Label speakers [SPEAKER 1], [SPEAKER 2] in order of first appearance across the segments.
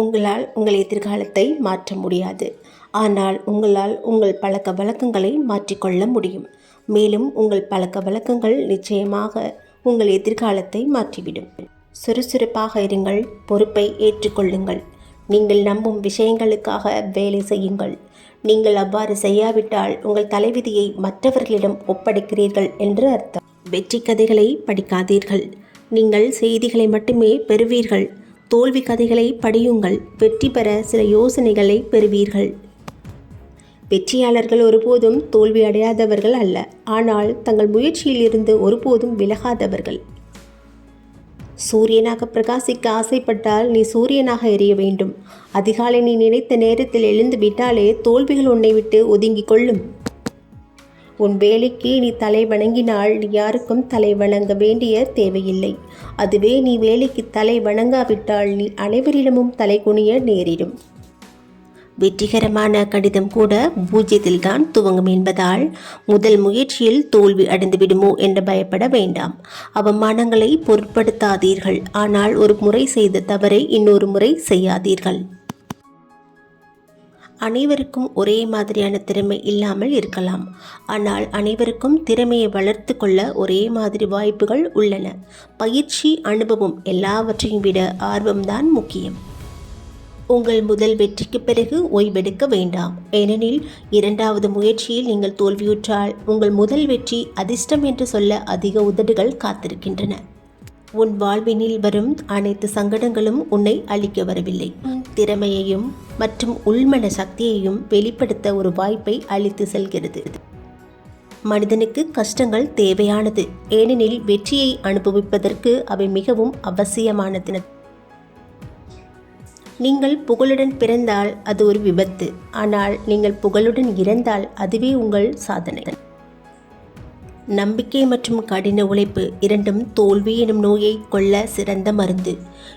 [SPEAKER 1] உங்களால் உங்கள் எதிர்காலத்தை மாற்ற முடியாது. ஆனால் உங்களால் உங்கள் பழக்க வழக்கங்களை மாற்றிக்கொள்ள முடியும். மேலும் உங்கள் பழக்க வழக்கங்கள் நிச்சயமாக உங்கள் எதிர்காலத்தை மாற்றிவிடும். சுறுசுறுப்பாக இருங்கள் பொறுப்பை ஏற்றுக்கொள்ளுங்கள். நீங்கள் நம்பும் விஷயங்களுக்காக வேலை செய்யுங்கள். நீங்கள் அவ்வாறு செய்யாவிட்டால் உங்கள் தலைவிதியை மற்றவர்களிடம் ஒப்படைக்கிறீர்கள் என்று அர்த்தம். வெற்றி கதைகளை படிக்காதீர்கள். நீங்கள் செய்திகளை மட்டுமே பெறுவீர்கள். தோல்வி கதைகளை படியுங்கள். வெற்றி பெற சில யோசனைகளை பெறுவீர்கள். வெற்றியாளர்கள் ஒருபோதும் தோல்வி அடையாதவர்கள் அல்ல. ஆனால் தங்கள் முயற்சியில் இருந்து ஒருபோதும் விலகாதவர்கள். சூரியனாக பிரகாசிக்க ஆசைப்பட்டால் நீ சூரியனாக எரிய வேண்டும். அதிகாலை நீ நினைத்த நேரத்தில் எழுந்து விட்டாலே தோல்விகள் உன்னை விட்டு ஒதுங்கிக் கொள்ளும். உன் வேலைக்கு நீ தலை வணங்கினால் நீ யாருக்கும் தலை வணங்க வேண்டிய தேவையில்லை. அதுவே நீ வேலைக்கு தலை வணங்காவிட்டால் நீ அனைவரிடமும் தலை குனிய நேரிடும். வெற்றிகரமான கடிதம் கூட பூஜ்ஜியத்தில்தான் துவங்கும் என்பதால் முதல் முயற்சியில் தோல்வி அடைந்து விடுமோ என்று பயப்பட வேண்டாம். அவமானங்களை பொருட்படுத்தாதீர்கள். ஆனால் ஒரு முறை செய்த தவறை இன்னொரு முறை செய்யாதீர்கள். அனைவருக்கும் ஒரே மாதிரியான திறமை இல்லாமல் இருக்கலாம். ஆனால் அனைவருக்கும் திறமையை வளர்த்து கொள்ள ஒரே மாதிரி வாய்ப்புகள் உள்ளன. பயிற்சி அனுபவம் எல்லாவற்றையும் விட ஆர்வம்தான் முக்கியம். உங்கள் முதல் வெற்றிக்கு பிறகு ஓய்வெடுக்க வேண்டாம். ஏனெனில் இரண்டாவது முயற்சியில் நீங்கள் தோல்வியுற்றால் உங்கள் முதல் வெற்றி அதிர்ஷ்டம் என்று சொல்ல அதிக உதடுகள் காத்திருக்கின்றன. உன் வாழ்வினில் வரும் அனைத்து சங்கடங்களும் உன்னை அழிக்க வரவில்லை. திறமையையும் மற்றும் உள்மன சக்தியையும் வெளிப்படுத்த ஒரு வாய்ப்பை அளித்து செல்கிறது. மனிதனுக்கு கஷ்டங்கள் தேவையானது. ஏனெனில் வெற்றியை அனுபவிப்பதற்கு அவை மிகவும் அவசியமானது. நீங்கள் புகழுடன் பிறந்தால் அது ஒரு விபத்து. ஆனால் நீங்கள் புகழுடன் இறந்தால் அதுவே உங்கள் சாதனை. நம்பிக்கை மற்றும் கடின உழைப்பு இரண்டும் தோல்வி எனும் நோயை கொள்ள சிறந்த மருந்து.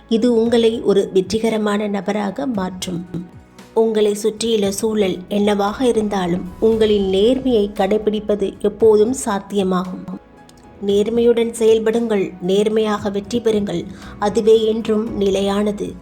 [SPEAKER 1] இது உங்களை ஒரு வெற்றிகரமான நபராக மாற்றும். உங்களை சுற்றியுள்ள சூழல் என்னவாக இருந்தாலும் உங்களின் நேர்மையை கடைபிடிப்பது எப்போதும் சாத்தியமாகும். நேர்மையுடன் செயல்படுங்கள் நேர்மையாக வெற்றி பெறுங்கள். அதுவே என்றும் நிலையானது.